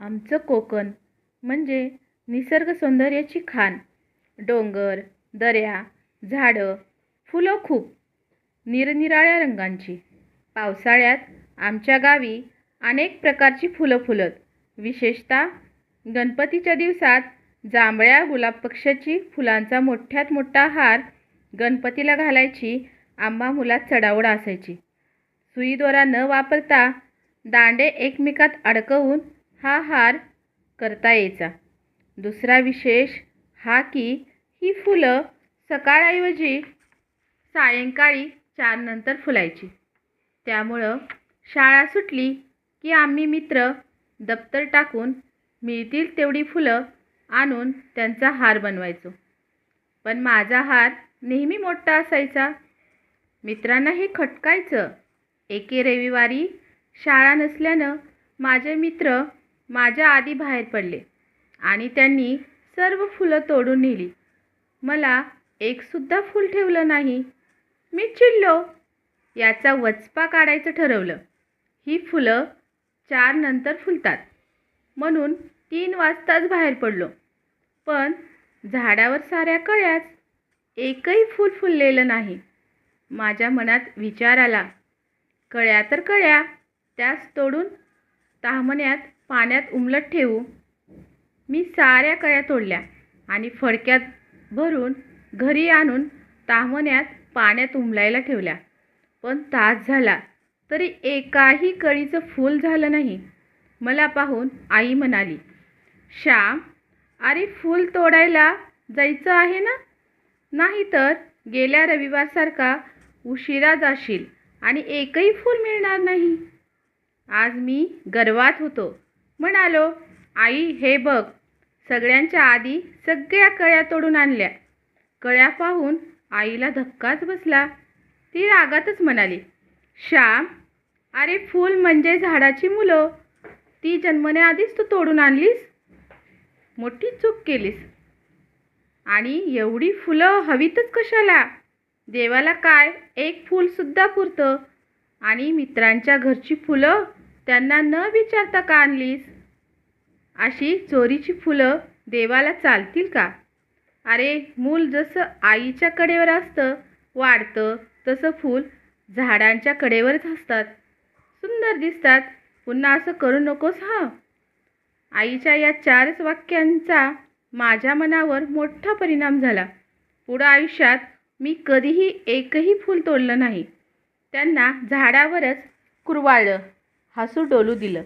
आमचं कोकण म्हणजे निसर्ग सौंदर्याची खाण. डोंगर दऱ्या झाडं फुलं खूप. निरनिराळ्या रंगांची. पावसाळ्यात आमच्या गावी अनेक प्रकारची फुलं फुलत. विशेषतः गणपतीच्या दिवसात जांभळ्या गुलाब पक्ष्याची फुलांचा मोठ्यात मोठा हार गणपतीला घालायची आंबा मुलात चढावड असायची. सुईदोरा न वापरता दांडे एकमेकात अडकवून हा हार करता यायचा. दुसरा विशेष हा की ही फुलं सकाळऐवजी सायंकाळी चारनंतर फुलायची. त्यामुळं शाळा सुटली की आम्ही मित्र दप्तर टाकून मिळतील तेवढी फुलं आणून त्यांचा हार बनवायचो. पण माझा हार नेहमी मोठा असायचा. मित्रांनाही खटकायचं. एके रविवारी शाळा नसल्यानं माझे मित्र माझ्या आधी बाहेर पडले आणि त्यांनी सर्व फुलं तोडून नेली. मला एकसुद्धा फूल ठेवलं नाही. मी चिडलो. याचा वचपा काढायचं ठरवलं. ही फुलं चार नंतर फुलतात. म्हणून तीन वाजताच बाहेर पडलो. पण झाडावर साऱ्या कळ्याच एकही फूल फुललेलं नाही. माझ्या मनात विचार आला. कळ्या तर कळ्या त्यास तोडून ताहमण्यात पाण्यात उमलत ठेवू. मी साऱ्या कळ्या तोडल्या आणि फडक्यात भरून घरी आणून तामण्यात पाण्यात उमलायला ठेवल्या. पण तास झाला तरी एकाही कळीचं फूल झालं नाही. मला पाहून आई म्हणाली श्याम अरे फूल तोडायला जायचं आहे ना? नाही तर गेल्या रविवारसारखा उशिरा जाशील आणि एकही फूल मिळणार नाही. आज मी गर्वात होतो. म्हणालो आई हे बघ. सगळ्यांच्या आधी सगळ्या कळ्या तोडून आणल्या. कळ्या पाहून आईला धक्काच बसला. ती रागातच म्हणाली श्याम अरे फूल म्हणजे झाडाची मुलं. ती जन्मण्याआधीच तू तोडून आणलीस? मोठी चूक केलीस. आणि एवढी फुलं हवीतच कशाला? देवाला काय? एक फूलसुद्धा पुरतं. आणि मित्रांच्या घरची फुलं त्यांना न विचारता का आणलीस? अशी चोरीची फुलं देवाला चालतील का? अरे मूल जसं आईच्या कडेवर असतं वाढतं तसं फूल झाडांच्या कडेवरच असतात. सुंदर दिसतात. पुन्हा असं करू नकोस हां? आईच्या या चारच वाक्यांचा माझ्या मनावर मोठा परिणाम झाला. पुढं आयुष्यात मी कधीही एकही फूल तोडलं नाही. त्यांना झाडावरच कुरवाळलं हसू डोलू दिलं.